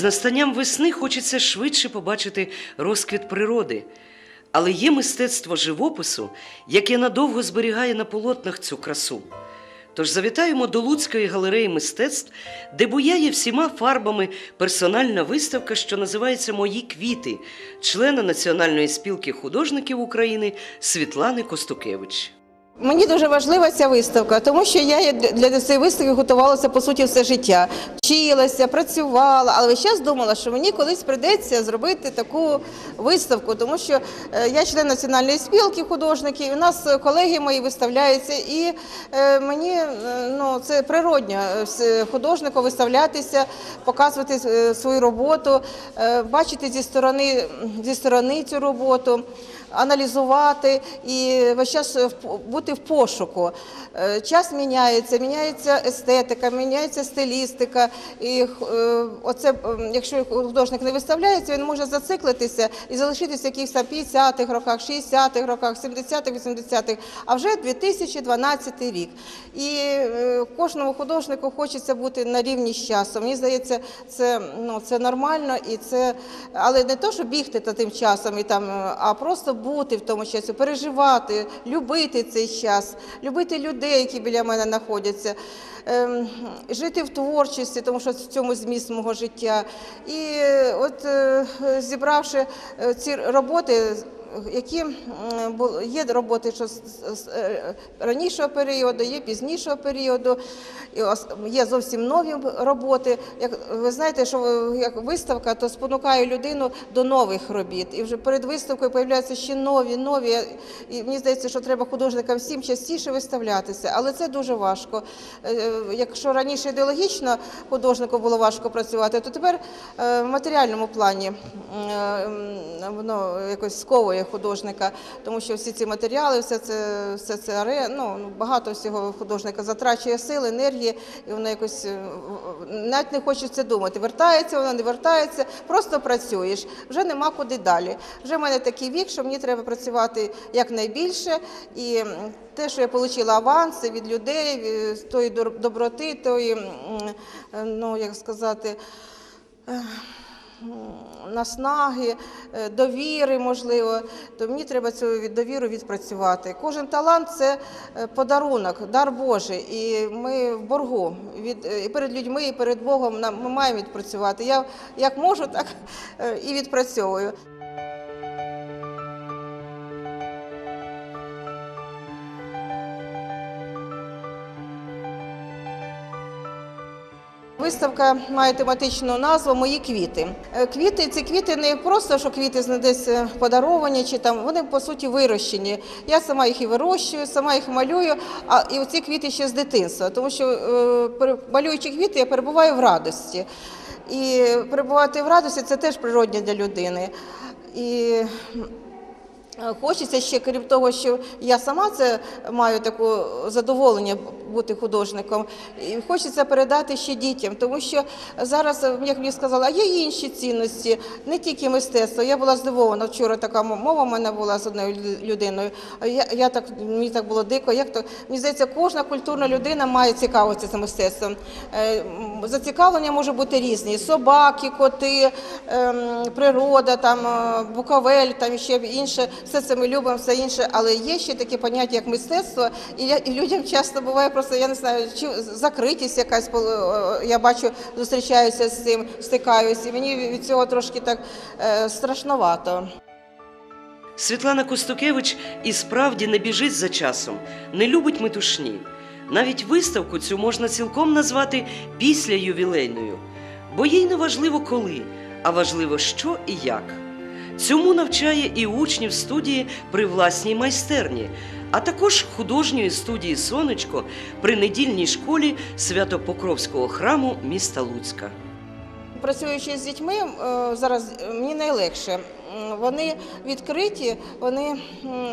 Із настанням весни хочеться швидше побачити розквіт природи. Але є мистецтво живопису, яке надовго зберігає на полотнах цю красу. Тож завітаємо до Луцької галереї мистецтв, де буяє всіма фарбами персональна виставка, що називається Мої квіти, члена Національної спілки художників України Світлани Костукевич. Мені дуже важлива ця виставка, тому що я для цієї виставки готувалася по суті все життя. Вчилася, працювала, але весь час думала, що мені колись прийдеться зробити таку виставку, тому що е, я член національної спілки художників. У нас колеги мої виставляються, і е, мені е, ну це природньо художнику виставлятися, показувати свою роботу, бачити зі сторони зі сторони цю роботу аналізувати і весь час бути в пошуку. Е, Час міняється, міняється естетика, міняється стилістика. І е, оце, якщо художник не виставляється, він може зациклитися і залишитися в якихось там 50-х роках, 60-х роках, 70-х, 80-х, а вже 2012 рік. І е, кожному художнику хочеться бути на рівні з часом. Мені здається, це, ну, це нормально і це, але не то, що бігти та тим часом, і там, е, а просто бути в тому часі, переживати, любити цей час, любити людей, які біля мене знаходяться. ем, Жити в творчості, тому що в цьому зміст мого життя. І е, от е, зібравши е, ці роботи, які є роботи, що з- е, ранішого періоду, є пізнішого періоду, є зовсім нові роботи. Як ви знаєте, що е, як виставка, то спонукає людину до нових робіт. І вже перед виставкою з'являються ще нові, нові. І мені здається, що треба художникам всім частіше виставлятися, але це дуже важко. Е, Якщо раніше ідеологічно художнику було важко працювати, то тепер е, в матеріальному плані е, воно якось сковує художника, тому що всі ці матеріали, все це, все це ну, ну, багато всього художника затрачує сил, енергії, і воно якось е, навіть не хочеться думати. Вертається воно, не вертається, просто працюєш. Вже нема куди далі. Вже в мене такий вік, що мені треба працювати якнайбільше. І те, що я отримала аванси від людей, е, з тої доброти, тої, е, ну як сказати. Наснаги, е, довіри, можливо, то мені треба цю довіру відпрацювати. Кожен талант це е, подарунок, дар Божий, і ми в боргу від е, і перед людьми, і перед Богом ми маємо відпрацювати. Я як можу, так і відпрацьовую. Виставка має тематичну назву Мої квіти. Е, Квіти ці квіти не просто, що квіти десь е, подаровані, чи там вони по суті вирощені. Я сама їх і вирощую, сама їх малюю. А і оці квіти ще з дитинства, тому що е, малюючи квіти, я перебуваю в радості. І перебувати в радості це теж природне для людини. І Хочеться ще, крім того, що я сама це маю таке задоволення бути художником, і хочеться передати ще дітям, тому що зараз, як мені сказали, а є інші цінності, не тільки мистецтво. Я була здивована вчора. Така мова в мене була з одною людиною. Я, я так мені так було дико. Як то мені здається, кожна культурна людина має цікавитися цим мистецтвом. Е, Зацікавлення може бути різні: собаки, коти, ем, природа, там е, буковель, там ще інше. Все це ми любимо, все інше, але є ще таке поняття, як мистецтво, і людям часто буває просто, я не знаю, чи закритість якась е, я бачу, зустрічаюся з цим, стикаюся, і мені від цього трошки так е, страшновато. Світлана Костукевич і справді не біжить за часом, не любить метушні. Навіть виставку цю можна цілком назвати після ювілейною, бо їй не важливо коли, а важливо що і як. Цьому навчає і учнів студії при власній майстерні, а також художньої студії Сонечко при недільній школі Свято-Покровського храму міста Луцька. Працюючи з дітьми, е, зараз мені найлегше. Вони відкриті, вони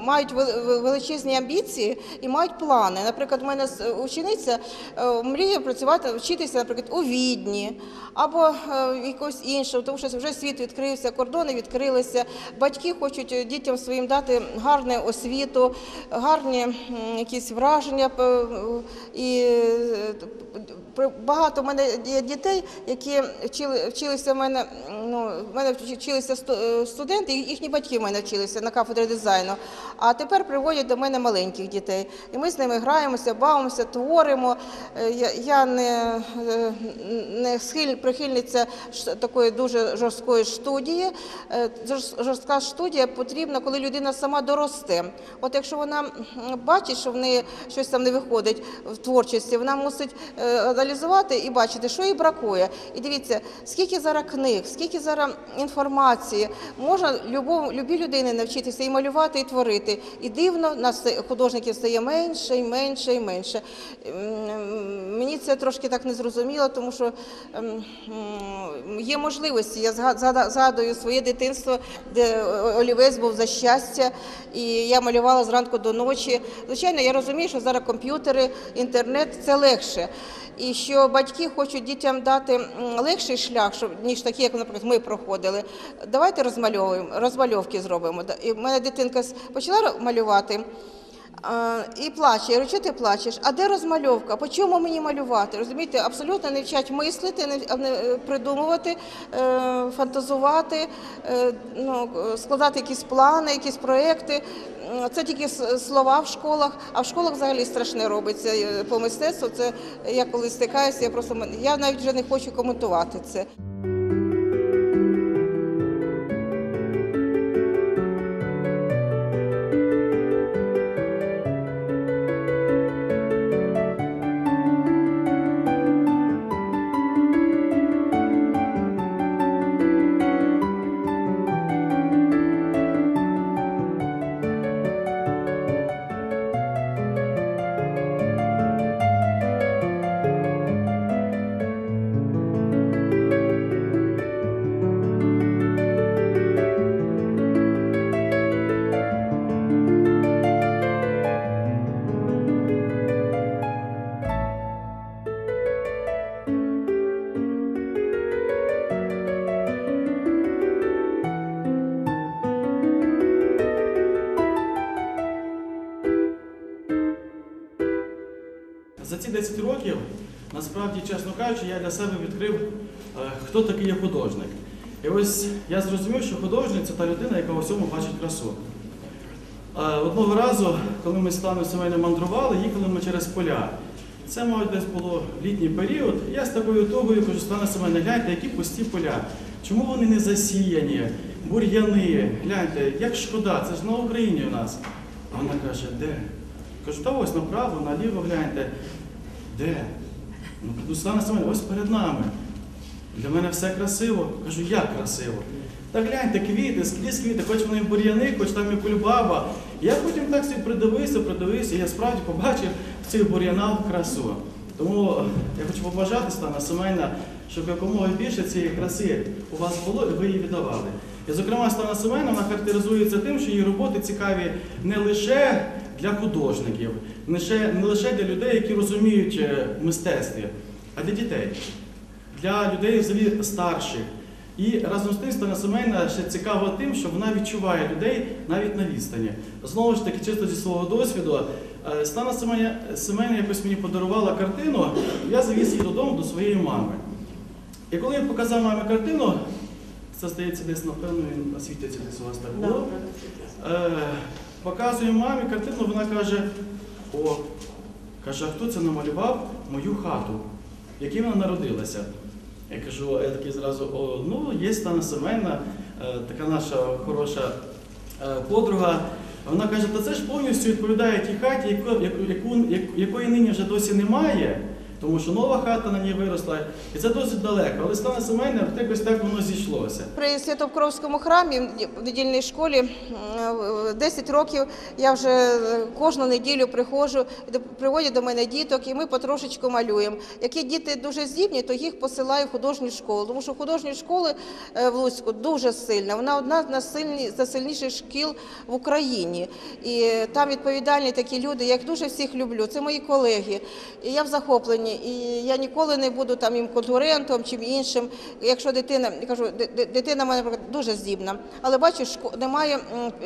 мають вел- вел- величезні амбіції і мають плани. Наприклад, у мене учениця е, мріє працювати, вчитися, наприклад, у Відні або е, в якогось іншого, тому що вже світ відкрився, кордони відкрилися. Батьки хочуть е, дітям своїм дати гарну освіту, гарні якісь враження. І багато в мене є дітей, які вчили, вчилися в мене. Ну, в мене вчилися сто- е, студенти, їхні батьки в мене вчилися на кафедрі дизайну. А тепер приводять до мене маленьких дітей. І ми з ними граємося, бавимося, творимо. Е, Я, не, е, не схиль, прихильниця такої дуже жорсткої студії. Е, Жорстка студія потрібна, коли людина сама доросте. От якщо вона бачить, що в неї щось там не виходить в творчості, вона мусить аналізувати і бачити, що їй бракує. І дивіться, скільки зараз книг, скільки зараз інформації. Можна любов, любій людині навчитися і малювати, і творити. І дивно, нас художників стає менше і менше і менше. Мені це трошки так не зрозуміло, тому що ем, є можливості. Я згадую своє дитинство, де олівець був за щастя, і я малювала зранку до ночі. Звичайно, я розумію, що зараз комп'ютери, інтернет це легше. І що батьки хочуть дітям дати легший шлях, щоб ніж такі, як, наприклад, ми проходили. Давайте розмальовуємо, розмальовки зробимо. І в мене дитинка почала малювати. І плаче. Я говорю, ти плачеш? А де розмальовка? По чому мені малювати? Розумієте, абсолютно не вчать мислити, не е, придумувати, е, фантазувати, е, ну, складати якісь плани, якісь проекти. М, Це тільки слова в школах, а в школах взагалі страшне робиться е, по мистецтву. Це я коли стикаюся, я просто я навіть вже не хочу коментувати це. Насправді, чесно кажучи, я для себе відкрив, е, хто такий є художник. І ось я зрозумів, що художник це та людина, яка у всьому бачить красу. Е, Одного разу, коли ми з Станом Семеном мандрували, їхали ми через поля. Це, мабуть, десь було літній період. Я з такою тугою кажу, Стане Семене, гляньте, які пусті поля. Чому вони не засіяні, бур'яни? Гляньте, як шкода, це ж на Україні у нас. А вона каже, де? Кажу, та ось направо, наліво гляньте. Де? Ну, кажу, Стане ось перед нами. Для мене все красиво. Кажу, як красиво? Та гляньте, квіти, скрізь квіти, хоч вони бур'яни, хоч там і кульбаба. Я потім так собі придивився, придивився, і я справді побачив в цих бур'янах красу. Тому я хочу побажати Стана Семена, щоб якомога більше цієї краси у вас було і ви її віддавали. І, зокрема, Стана Семена вона характеризується тим, що її роботи цікаві не лише для художників, не лише, для людей, які розуміють е, в мистецтві, а для дітей для людей взагалі старших. І разом з тим Стана Семейна ще цікава тим, що вона відчуває людей навіть на відстані. Знову ж таки, чисто зі свого досвіду, е, Стана Семейна якось мені подарувала картину, я завіз її додому до своєї мами. І коли я показав мамі картину, це здається десь, напевно, він освітиться десь у вас так було. Е, показую мамі картину, вона каже: о, каже, а хто це намалював мою хату, в якій вона народилася? Я кажу, я такий зразу, о, ну, є Стана Семена, е, така наша хороша е, подруга. Вона каже, та це ж повністю відповідає тій хаті, яку, яку, яку, яку- якої нині вже досі немає. Тому що нова хата на ній виросла, і це досить далеко. Але стане сімейне, якось так воно зійшлося. При Святопкровському храмі в недільній школі м, 10 років я вже е, кожну неділю приходжу, приводять до мене діток, і ми потрошечку малюємо. Які діти дуже здібні, то їх посилаю в художню школу, тому що художня школа е, в Луцьку дуже сильна. Вона одна з найсильніших шкіл в Україні. І там відповідальні такі люди, я їх дуже всіх люблю. Це мої колеги. І я в захопленні. І я ніколи не буду там їм конкурентом чи іншим. Якщо дитина, я кажу, ди- ди- дитина мене дуже здібна, але бачу, немає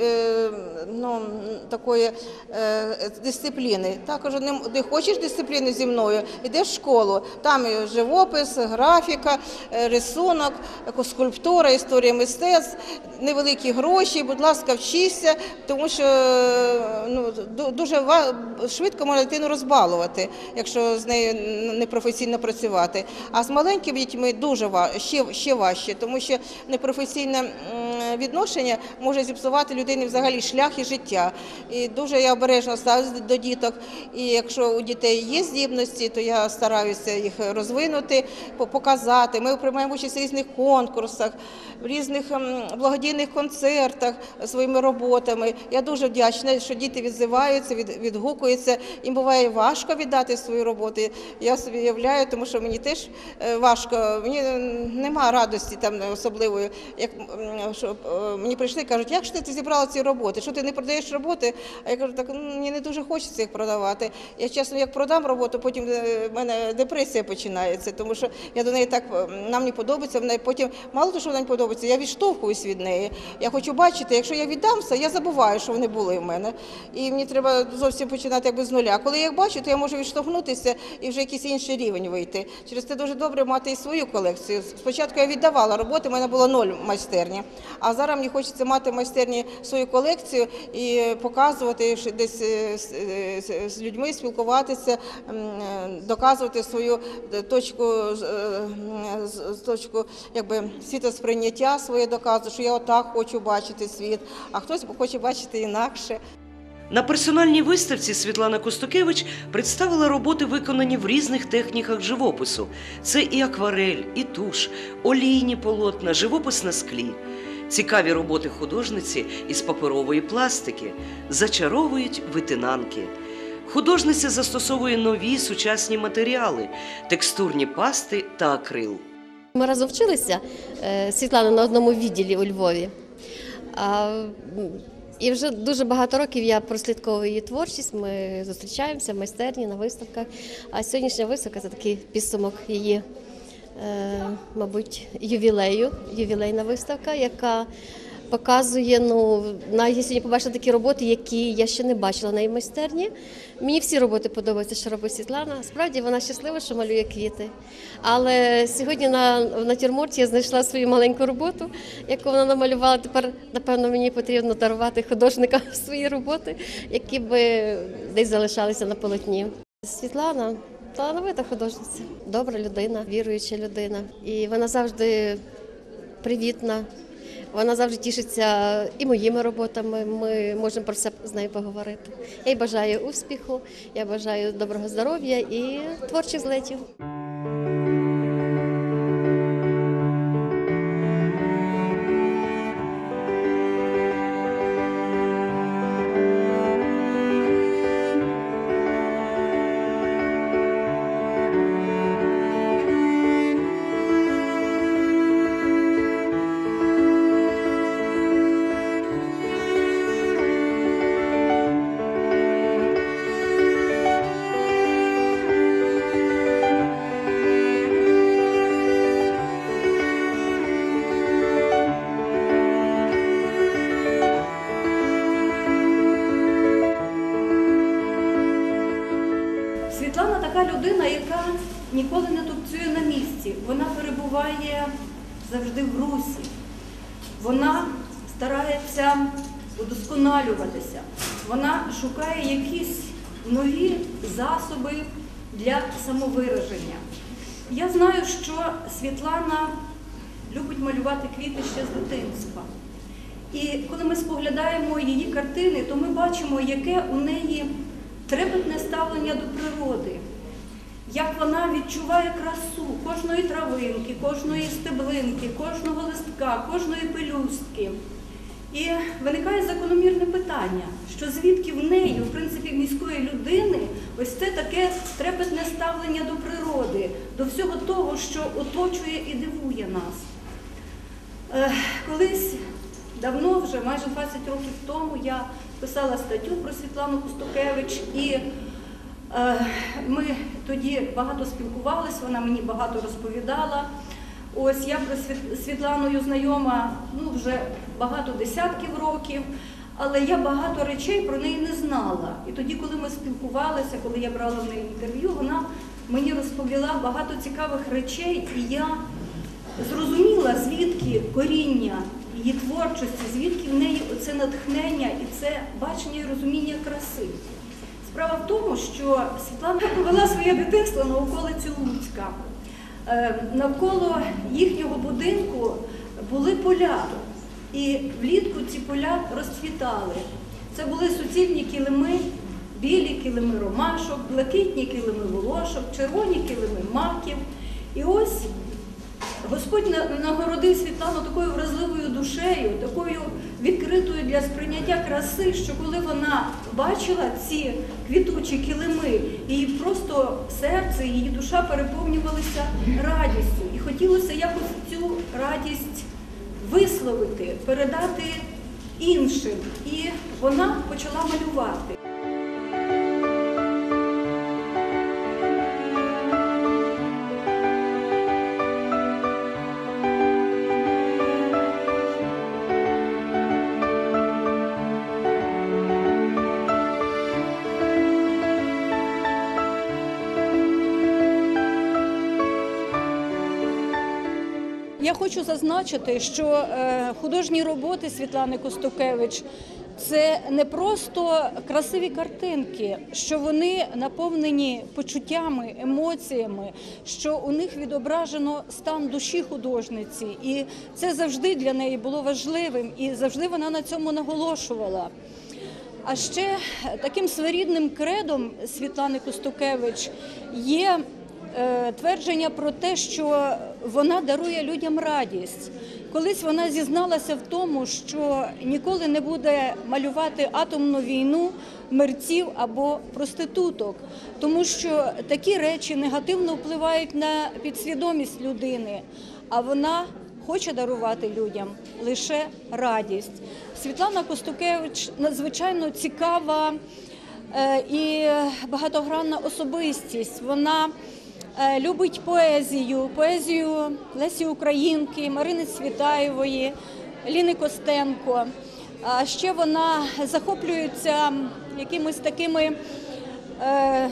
е, ну, такої е, дисципліни. Так кажу, не, хочеш дисципліни зі мною, йдеш в школу. Там живопис, графіка, е, рисунок, скульптура, історія мистецтв, невеликі гроші. Будь ласка, вчися, тому що ну, дуже швидко можна дитину розбалувати, якщо з нею непрофесійно працювати. А з маленькими дітьми дуже ще, ще важче, тому що непрофесійне відношення може зіпсувати людині взагалі шлях і життя. І дуже я обережно ставлюся до діток. І якщо у дітей є здібності, то я стараюся їх розвинути, показати. Ми приймаємо участь в різних конкурсах, в різних благодійних концертах своїми роботами. Я дуже вдячна, що діти відзиваються, від, відгукуються. Їм буває важко віддати свої роботи. Я собі уявляю, тому що мені теж е, важко. Мені е, нема радості там особливої. Як що е, мені прийшли, кажуть, як ж ти зібрала ці роботи? Що ти не продаєш роботи? А я кажу, так мені не дуже хочеться їх продавати. Я чесно, як продам роботу, потім в мене депресія починається, тому що я до неї так нам не подобається. Вона потім мало того, що вона не подобається, я відштовхуюсь від неї. Я хочу бачити, якщо я віддамся, я забуваю, що вони були в мене. І мені треба зовсім починати якби з нуля. Коли я їх бачу, то я можу відштовхнутися і вже якийсь інший рівень вийти. Через це дуже добре мати і свою колекцію. Спочатку я віддавала роботи, в мене було ноль майстерні. А зараз мені хочеться мати майстерні свою колекцію і показувати десь е, з- е, з- людьми, спілкуватися, е, доказувати свою е, точку, е, точку якби світосприйняття своє доказу, що я отак хочу бачити світ, а хтось хоче бачити інакше. На персональній виставці Світлана Костукевич представила роботи, виконані в різних техніках живопису. Це і акварель, і туш, олійні полотна, живопис на склі. Цікаві роботи художниці із паперової пластики зачаровують витинанки. Художниця застосовує нові сучасні матеріали, текстурні пасти та акрил. Ми разом вчилися е, Світлана на одному відділі у Львові. І вже дуже багато років я прослідковую її творчість. Ми зустрічаємося в майстерні, на виставках. А сьогоднішня виставка це такий підсумок її, е, мабуть, ювілею, ювілейна виставка, яка показує, ну, на я сьогодні побачила такі роботи, які я ще не бачила на її майстерні. Мені всі роботи подобаються, що робить Світлана. Справді вона щаслива, що малює квіти. Але сьогодні на натюрморті я знайшла свою маленьку роботу, яку вона намалювала. Тепер, напевно, мені потрібно дарувати художникам свої роботи, які би десь залишалися на полотні. Світлана талановита художниця, добра людина, віруюча людина. І вона завжди привітна. Вона завжди тішиться і моїми роботами. Ми можемо про все з нею поговорити. Я їй бажаю успіху, я бажаю доброго здоров'я і творчих злетів. Така людина, яка ніколи не тупцює на місці. Вона перебуває завжди в русі. Вона старається удосконалюватися. Вона шукає якісь нові засоби для самовираження. Я знаю, що Світлана любить малювати квіти ще з дитинства. І коли ми споглядаємо її картини, то ми бачимо, яке у неї трепетне ставлення до природи, як вона відчуває красу кожної травинки, кожної стеблинки, кожного листка, кожної пелюстки. І виникає закономірне питання, що звідки в неї, в принципі, міської людини, ось це таке трепетне ставлення до природи, до всього того, що оточує і дивує нас. Е, Колись давно, вже майже 20 років тому, я писала статтю про Світлану Кустукевич, і ми тоді багато спілкувалися, вона мені багато розповідала. Ось я про Світ- Світланою знайома ну, вже багато десятків років, але я багато речей про неї не знала. І тоді, коли ми спілкувалися, коли я брала в неї інтерв'ю, вона мені розповіла багато цікавих речей, і я зрозуміла, звідки коріння її творчості, звідки в неї оце натхнення і це бачення і розуміння краси. Справа в тому, що Світлана провела своє дитинство на околиці Луцька. Е, Навколо їхнього будинку були поля, і влітку ці поля розцвітали. Це були суцільні килими, білі килими ромашок, блакитні килими волошок, червоні килими маків. І ось Господь нагородив Світлану такою вразливою душею, такою відкритою для сприйняття краси, що коли вона бачила ці квітучі килими, її просто серце, її душа переповнювалися радістю. І хотілося якось цю радість висловити, передати іншим. І вона почала малювати. Я хочу зазначити, що е, художні роботи Світлани Костукевич це не просто красиві картинки, що вони наповнені почуттями, емоціями, що у них відображено стан душі художниці, і це завжди для неї було важливим, і завжди вона на цьому наголошувала. А ще таким своєрідним кредом Світлани Костукевич є твердження про те, що вона дарує людям радість. Колись вона зізналася в тому, що ніколи не буде малювати атомну війну, мерців або проституток, тому що такі речі негативно впливають на підсвідомість людини, а вона хоче дарувати людям лише радість. Світлана Костукевич надзвичайно цікава е, і багатогранна особистість. Вона е, любить поезію, поезію Лесі Українки, Марини Світаєвої, Ліни Костенко. А ще вона захоплюється якимись такими е,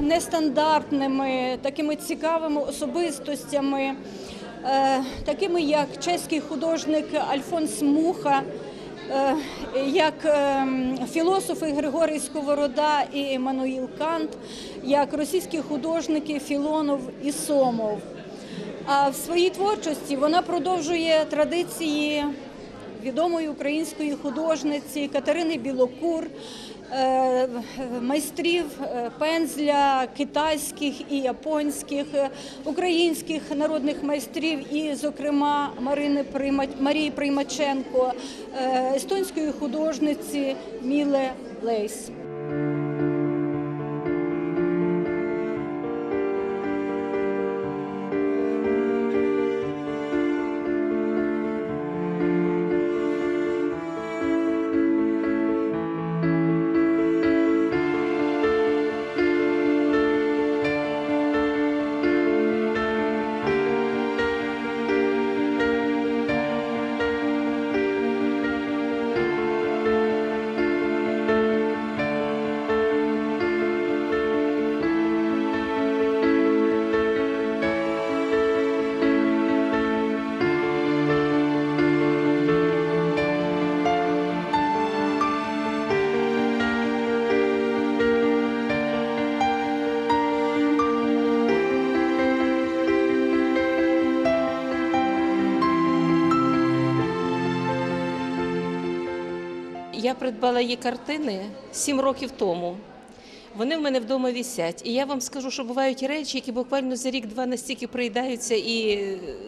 нестандартними, такими цікавими особистостями, е, такими як чеський художник Альфонс Муха, е, як ем, філософи Григорій Сковорода і Еммануїл Кант, як російські художники Філонов і Сомов. А в своїй творчості вона продовжує традиції відомої української художниці Катерини Білокур, е, майстрів е, пензля китайських і японських, е, українських народних майстрів, і, зокрема, Марини Марії Приймаченко, е, естонської художниці Міле Лейс. Я придбала її картини сім років тому. Вони в мене вдома вісять. І я вам скажу, що бувають речі, які буквально за рік-два настільки приїдаються, і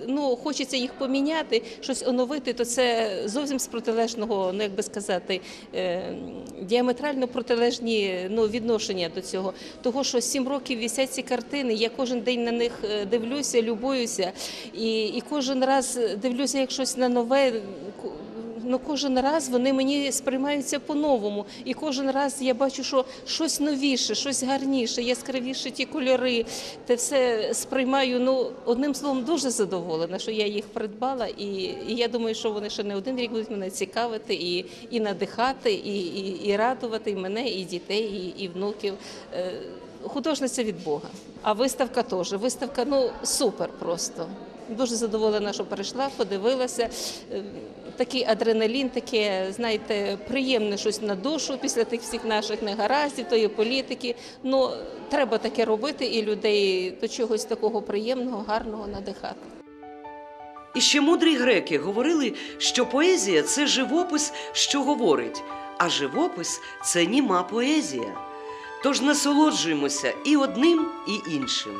ну хочеться їх поміняти, щось оновити, то це зовсім з протилежного, ну як би сказати, е, діаметрально протилежні ну, відношення до цього. Того, що сім років вісять ці картини, я кожен день на них е, дивлюся, любуюся, і, і кожен раз дивлюся як щось на нове. Ну, кожен раз вони мені сприймаються по-новому. І кожен раз я бачу, що щось новіше, щось гарніше, яскравіше ті кольори. Те все сприймаю. Ну, одним словом, дуже задоволена, що я їх придбала. І, і я думаю, що вони ще не один рік будуть мене цікавити і, і надихати, і, і, і радувати і мене, і дітей, і, і внуків. Е, Художниця від Бога. А виставка теж. Виставка ну супер просто. Дуже задоволена, що перейшла, подивилася. Такий адреналін, таке, знаєте, приємне щось на душу після тих всіх наших негараздів, тої політики. Ну, треба таке робити і людей до чогось такого приємного, гарного надихати. І ще мудрі греки говорили, що поезія це живопис, що говорить, а живопис це німа поезія. Тож насолоджуємося і одним, і іншим.